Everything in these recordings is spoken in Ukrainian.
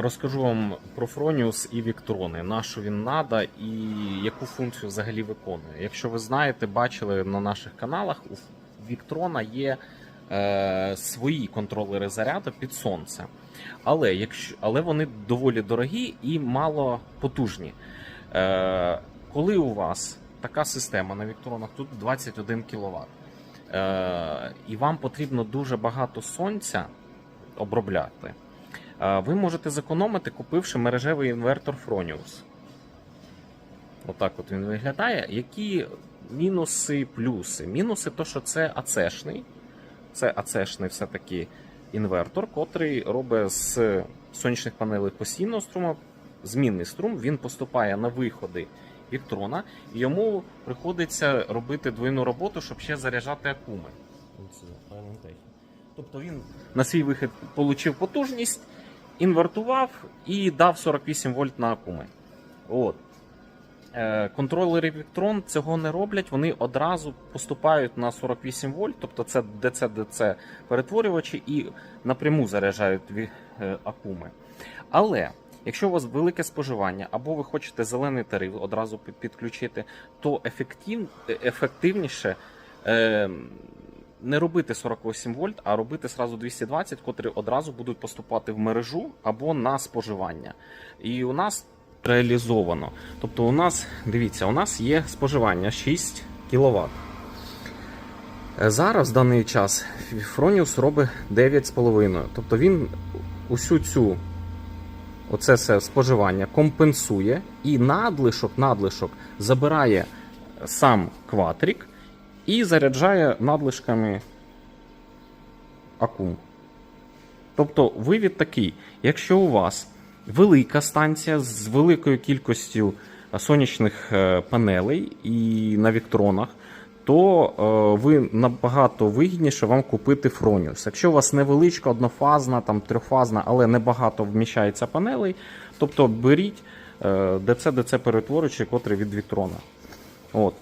розкажу вам про Фроніус і Віктрони, на що він надо і яку функцію взагалі виконує. Якщо ви знаєте, бачили на наших каналах, у Віктрона є е, свої контролери заряду під сонце. Але, якщо, але вони доволі дорогі і мало потужні. Е, коли у вас така система на Віктронах, тут 21 кВт, е, і вам потрібно дуже багато сонця обробляти. Ви можете зекономити, купивши мережевий інвертор Fronius. Отак от він виглядає. Які мінуси, плюси? Мінуси то, що це АЦшний. Це АЦшний все-таки інвертор, котрий робить з сонячних панелей постійного струму змінний струм. Він поступає на виходи Віктрона, і йому приходиться робити двойну роботу, щоб ще заряджати акуми. Тобто він на свій вихід отримав потужність, інвертував і дав 48 вольт на акуми. От. Е, Контролери Victron цього не роблять, вони одразу поступають на 48 вольт, тобто це DC-DC перетворювачі і напряму заряджають е, акуми. Але якщо у вас велике споживання, або ви хочете зелений тариф одразу підключити, то е, ефективніше е, не робити 48 вольт, а робити сразу 220, котрі одразу будуть поступати в мережу або на споживання. І у нас реалізовано. Тобто, у нас, дивіться, у нас є споживання 6 кВт. Зараз в даний час Фроніус робить 9,5. Тобто він усю цю оце все споживання компенсує і надлишок, надлишок забирає сам кватрік і заряджає надлишками акум. Тобто вивід такий: якщо у вас велика станція з великою кількістю е, сонячних е, панелей і на віктронах, то е, ви набагато вигідніше вам купити Фроніус. Якщо у вас невеличка, однофазна, там трьохфазна, але небагато вміщається панелей, тобто беріть DC-DC перетворюючий, котрий від віктрона. От.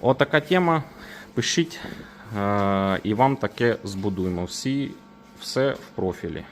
Отака тема. Пишіть, е, і вам таке збудуємо. Всі, все в профілі.